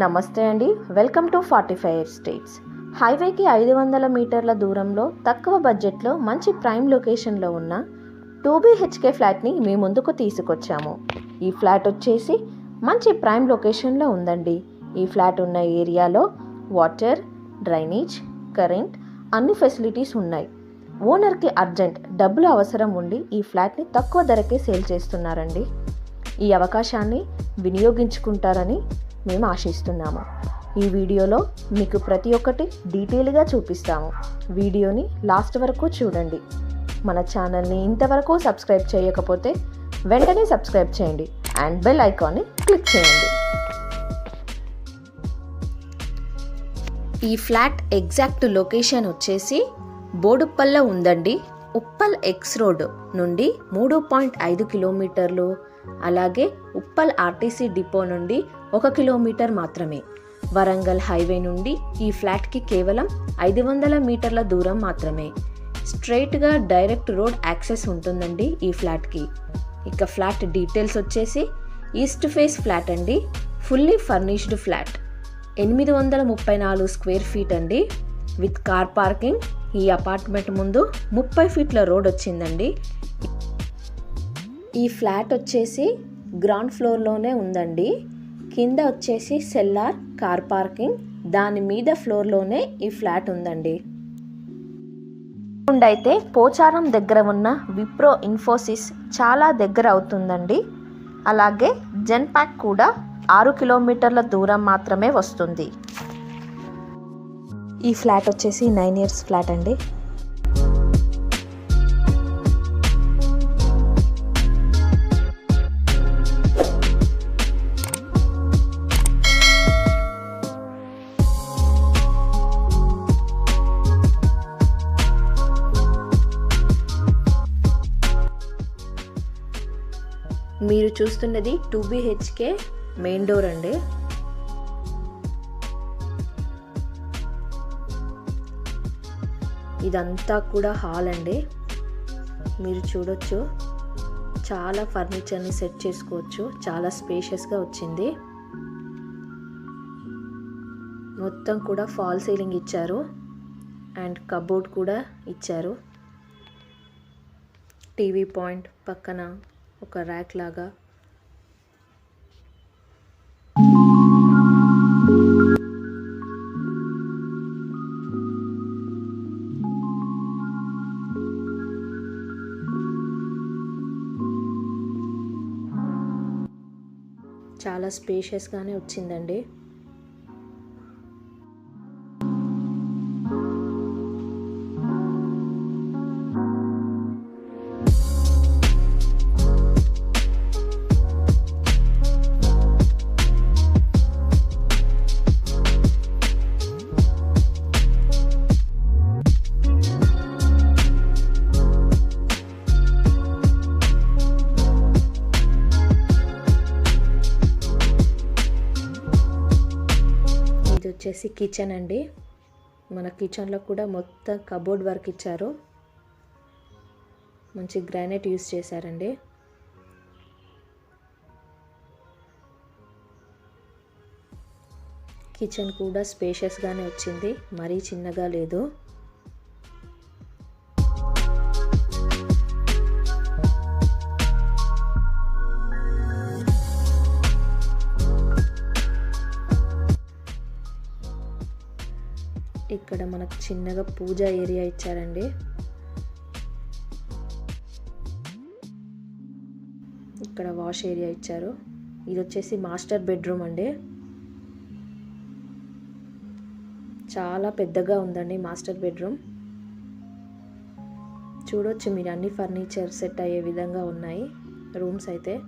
నమస్తే అండి. Welcome to forty five states. హైవేకి ఐదు వందల మీటర్ల దూరంలో తక్కువ బడ్జెట్లో మంచి ప్రైమ్ లొకేషన్లో ఉన్న టూ బీహెచ్కే ఫ్లాట్ని మీ ముందుకు తీసుకొచ్చాము. ఈ ఫ్లాట్ వచ్చేసి మంచి ప్రైమ్ లొకేషన్లో ఉందండి. ఈ ఫ్లాట్ ఉన్న ఏరియాలో వాటర్ డ్రైనేజ్ కరెంట్ అన్ని ఫెసిలిటీస్ ఉన్నాయి. ఓనర్కి అర్జెంట్ డబ్బులు అవసరం ఉండి ఈ ఫ్లాట్ని తక్కువ ధరకే సేల్ చేస్తున్నారండి. ఈ అవకాశాన్ని వినియోగించుకుంటారని మేము ఆశిస్తున్నాము. ఈ వీడియోలో మీకు ప్రతి ఒక్కటి డీటెయిల్గా చూపిస్తాము. వీడియోని లాస్ట్ వరకు చూడండి. మన ఛానల్ని ఇంతవరకు సబ్స్క్రైబ్ చేయకపోతే వెంటనే సబ్స్క్రైబ్ చేయండి అండ్ బెల్ ఐకాన్ని క్లిక్ చేయండి. ఈ ఫ్లాట్ ఎగ్జాక్ట్ లొకేషన్ వచ్చేసి బోడుప్పల్లో ఉందండి. ఉప్పల్ ఎక్స్ రోడ్ నుండి మూడు పాయింట్ ఐదు కిలోమీటర్లు అలాగే ఉప్పల్ ఆర్టీసీ డిపో నుండి ఒక కిలోమీటర్ మాత్రమే. వరంగల్ హైవే నుండి ఈ ఫ్లాట్కి కేవలం ఐదు వందల మీటర్ల దూరం మాత్రమే. స్ట్రైట్గా డైరెక్ట్ రోడ్ యాక్సెస్ ఉంటుందండి ఈ ఫ్లాట్కి. ఇక ఫ్లాట్ డీటెయిల్స్ వచ్చేసి ఈస్ట్ ఫేస్ ఫ్లాట్ అండి ఫుల్లీ ఫర్నిష్డ్ ఫ్లాట్. ఎనిమిది వందల ముప్పై నాలుగు స్క్వేర్ ఫీట్ అండి విత్ కార్ పార్కింగ్ ఈ అపార్ట్మెంట్ ముందు ముప్పై ఫీట్ల రోడ్ వచ్చిందండి. ఈ ఫ్లాట్ వచ్చేసి గ్రౌండ్ ఫ్లోర్లోనే ఉందండి. కింద వచ్చేసి సెల్లార్ కార్ పార్కింగ్ దాని మీద ఫ్లోర్లోనే ఈ ఫ్లాట్ ఉందండి. అయితే పోచారం దగ్గర ఉన్న విప్రో ఇన్ఫోసిస్ చాలా దగ్గర అవుతుందండి. అలాగే జెన్పాక్ కూడా ఆరు కిలోమీటర్ల దూరం మాత్రమే వస్తుంది. ఈ ఫ్లాట్ వచ్చేసి నైన్ ఇయర్స్ ఫ్లాట్ అండి. మీరు చూస్తున్నది టూ బిహెచ్కే మెయిన్ డోర్ అండి. ఇదంతా కూడా హాల్ అండి. మీరు చూడొచ్చు. చాలా ఫర్నిచర్ని సెట్ చేసుకోవచ్చు. చాలా స్పేషియస్గా వచ్చింది. మొత్తం కూడా ఫాల్ సీలింగ్ ఇచ్చారు. అండ్ కబోర్డ్ కూడా ఇచ్చారు. టీవీ పాయింట్ పక్కన ఒక ర్యాక్ లాగా చాలా స్పేషియస్గానే వచ్చిందండి. వచ్చేసి కిచెన్ అండి. మన కిచెన్లో కూడా మొత్తం కబోర్డ్ వర్క్ ఇచ్చారు. మంచి గ్రానైట్ యూస్ చేశారండి. కిచెన్ కూడా స్పేషియస్గానే వచ్చింది. మరీ చిన్నగా లేదు. ఇక్కడ మనకు చిన్నగా పూజ ఏరియా ఇచ్చారండి. ఇక్కడ వాష్ ఏరియా ఇచ్చారు. ఇది వచ్చేసి మాస్టర్ బెడ్రూమ్ అండి. చాలా పెద్దగా ఉందండి మాస్టర్ బెడ్రూమ్. చూడొచ్చు మీరు అన్ని ఫర్నిచర్ సెట్ అయ్యే విధంగా ఉన్నాయి రూమ్స్ అయితే.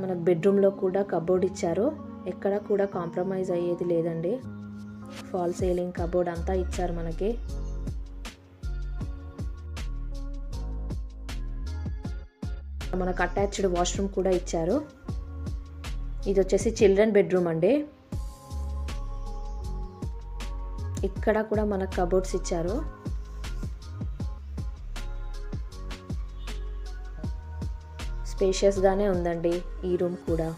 మనకు బెడ్రూమ్లో కూడా కబోర్డ్ ఇచ్చారు. ఎక్కడ కూడా కాంప్రమైజ్ అయ్యేది లేదండి. ఫాల్ సీలింగ్ కబోర్డ్ అంతా ఇచ్చారు మనకి. మనకు అటాచ్డ్ వాష్రూమ్ కూడా ఇచ్చారు. ఇది వచ్చేసి చిల్డ్రన్ బెడ్రూమ్ అండి. ఇక్కడ కూడా మనకు కబోర్డ్స్ ఇచ్చారు. స్పేషియస్గానే ఉందండి ఈ రూమ్ కూడా.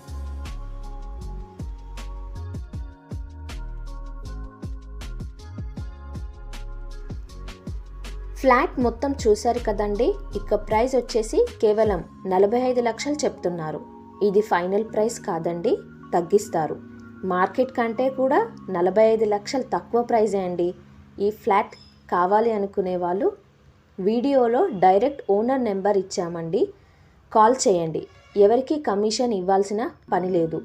ఫ్లాట్ మొత్తం చూశారు కదండి? ఇక ప్రైస్ వచ్చేసి కేవలం నలభై ఐదు లక్షలు చెప్తున్నారు. ఇది ఫైనల్ ప్రైస్ కాదండి తగ్గిస్తారు. మార్కెట్ కంటే కూడా నలభై ఐదు లక్షలు తక్కువ ప్రైజే అండి. ఈ ఫ్లాట్ కావాలి అనుకునే వాళ్ళు వీడియోలో డైరెక్ట్ ఓనర్ నెంబర్ ఇచ్చామండి. కాల్ చేయండి. ఎవరికి కమిషన్ ఇవ్వాల్సిన పని లేదు.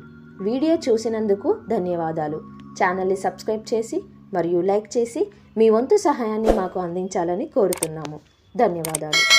వీడియో చూసినందుకు ధన్యవాదాలు. ఛానల్ని సబ్స్క్రైబ్ చేసి మరియు లైక్ చేసి మీ వంతు సహాయాన్ని మాకు అందించాలని కోరుతున్నాము. ధన్యవాదాలు.